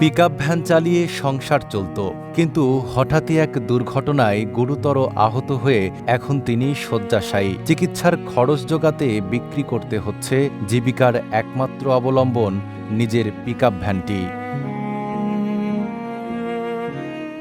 Pickup van চালিয়ে সংসার চলত। কিন্তু হঠাৎই এক দুর্ঘটনায় গুরুতর আহত হয়ে এখন তিনি শয্যাশায়ী। চিকিৎসার খরচ জোগাতে বিক্রি করতে হচ্ছে জীবিকার একমাত্র অবলম্বন নিজের পিকআপ ভ্যানটি।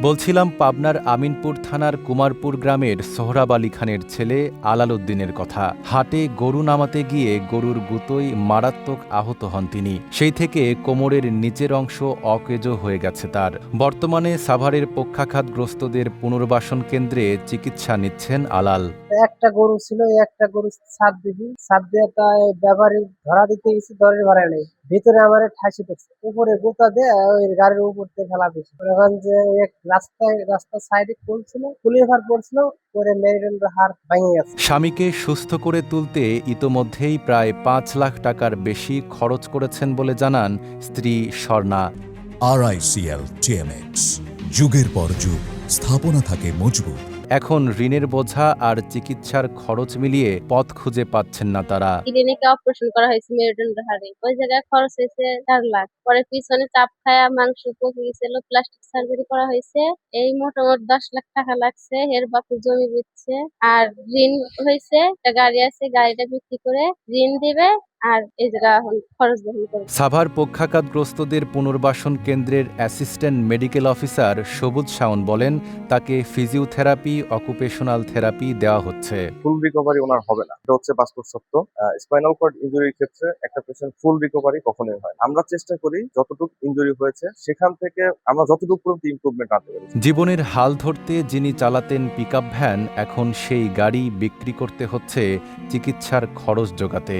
বলছিলাম পাবনার আমিনপুর থানার কুমারপুর গ্রামের সোহরাব আলী খানের ছেলে আলাল উদ্দিনের কথা। হাটে গরু নামাতে গিয়ে গরুর গুতোয় মারাত্মক আহত হন তিনি। সেই থেকে কোমরের নিচের অংশ অকেজ হয়ে গেছে তার। বর্তমানে সাভারের পক্ষাঘাতগ্রস্তদের পুনর্বাসন কেন্দ্রে চিকিৎসা নিচ্ছেন আলাল। একটা গরু ছিল, একটা গরু সাত দিবি সাত দিয়ে তাই ব্যাপারী ধরা দিতে গেছি, দরের ভাড়া নেই। ভিতরে আমার ঠাসি পেয়েছে উপরে গোতা দিয়ে ওই গাড়ির উপর দিয়ে ফেলা দিয়েছে। এখন যে এক রাস্তায় রাস্তার সাইডে খুলছিল খুলে ভার পড়ছিল পরে হাড় ভেঙে গেছে। স্বামীকে সুস্থ করে তুলতে ইতোমধ্যেই প্রায় পাঁচ লাখ টাকার বেশি খরচ করেছেন বলে জানান স্ত্রী স্বর্ণা। আরআইসিএল টিএমএক্স যুগের পর যুগ স্থাপনা থাকে মজবুত। এখন ঋণের বোঝা আর চিকিৎসার খরচ মিলিয়ে পথ খুঁজে পাচ্ছেন না তারা। ক্লিনিকে অপারেশন করা হয়েছে মেরুদণ্ড হাড়ে ওই জায়গায় খরচ হয়েছে চার লাখ। পরে পিছনে চাপ খায়া মাংস পকে প্লাস্টিক সার্জারি করা হয়েছে। এই মোটামুটি দশ লাখ টাকা লাগছে, এর বাপু জমি বেচছে। আর ঋণ হয়েছে গাড়ি আছে, গাড়িটা বিক্রি করে ঋণ দিবে। আর এই জায়গা এখন খরচ বহন করবে। সাভার পক্ষাঘাতগ্রস্তদের পুনর্বাসন কেন্দ্রের অ্যাসিস্ট্যান্ট মেডিকেল অফিসার সবুজ শাওন বলেন তাকে ফিজিওথেরাপি অকুপেশনাল থেরাপি দেওয়া হচ্ছে। ফুল রিকভারি ওনার হবে না। এটা হচ্ছে বাস্তব সত্য স্পাইনাল কর্ড ইনজুরির ক্ষেত্রে একটা পেশেন্ট ফুল রিকভারি কখনোই হয় না। আমরা চেষ্টা করি যতটুকু ইনজুরি হয়েছে সেখান থেকে আমরা যতটুকু পর্যন্ত ইমপ্রুভমেন্ট আনতে পারি জীবনের হাল ধরতে যিনি চালাতেন পিকআপ ভ্যান এখন সেই গাড়ি বিক্রি করতে হচ্ছে চিকিৎসার খরচ জোগাতে।